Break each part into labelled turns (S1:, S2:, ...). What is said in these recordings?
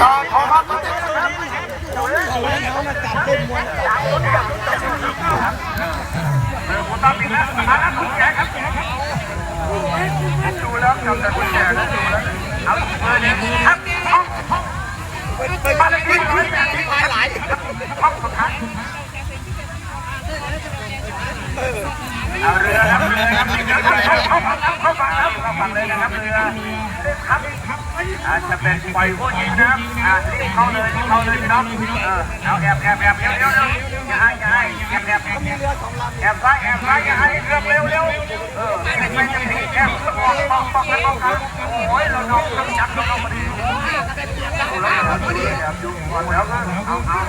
S1: ต่อโทรมาผมตามปิดแล้วมาแล้วคุณแจ๊ครับดูแล้วจำแต่คุณแจ๊นะดูแล้วเอาเบอร์นี้ครับห้องห้องบ้านเลขที่ร้อยแปดสิบหลายห้องสุดท้าย เอาเรือครับเรือครับเรือเข้าเข้าฝั่งครับเข้าฝั่งเลยนะครับเรือครับอาจจะเป็นปล่อยผู้หญิงนะครับอ่ารีบเข้าเลยรีบเข้าเลยพี่น้องเออเอาแอบแอบแอบเร็วเร็วเร็วอย่าให้อย่าให้แอบแอบแอบซ้ายแอบซ้ายอย่าให้เรือเร็วเร็วเออไม่ไม่จะพีแอบเรือกปอกปอกปอกกันโอ้ยเราน้องต้องจับเราน้องมาดีดูแล้วครับดูแล้วก่อนแล้วก็เอาเอา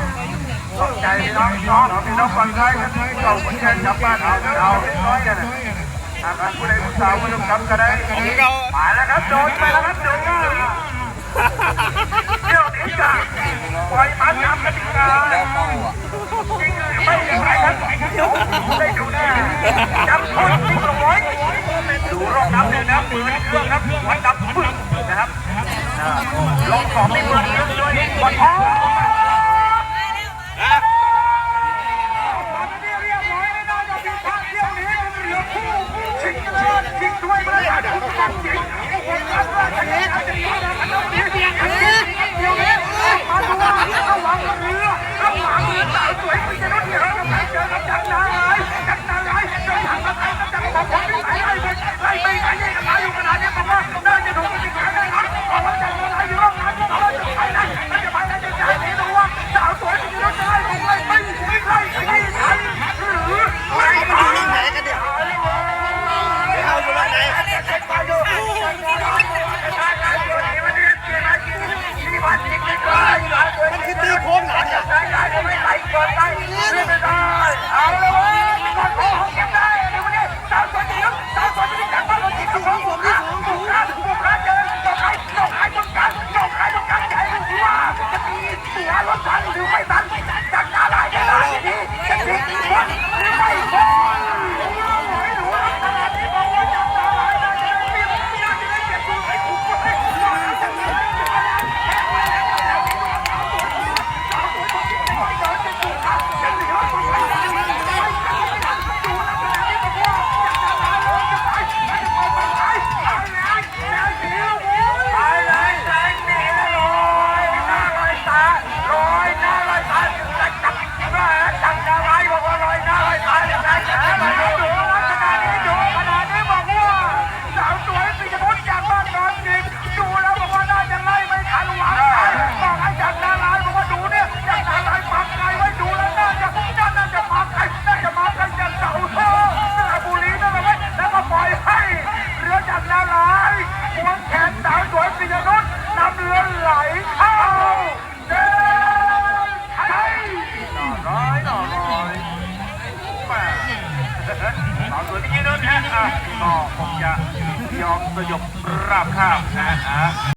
S1: ใจน้องน้องพี่น้องฝั่งซ้กันที่เก่าคนแก่จับบ้านเอาเอาเน้อยกันหากผู้ใดผู้สาวผู้ต้องจำก็ได้มาแล้วครับโดนไปแล้วครับโดนเที่ยวนี้จ้ะปล่อยมันทำกติกาจริงหรือไม่อย่างไรครับได้ดูแน่จำคนที่ตรงไว้ดูรอบน้ำเลยนะมือเครื่องครับวัดดับปึ้งนะครับลองสอบในมือ ไหลเข้าเดินไทยร้อยหน่อยแม่สาวสวยปิยืนนั่นฮะก็คงจะยอมสยบราบคาบนะฮะ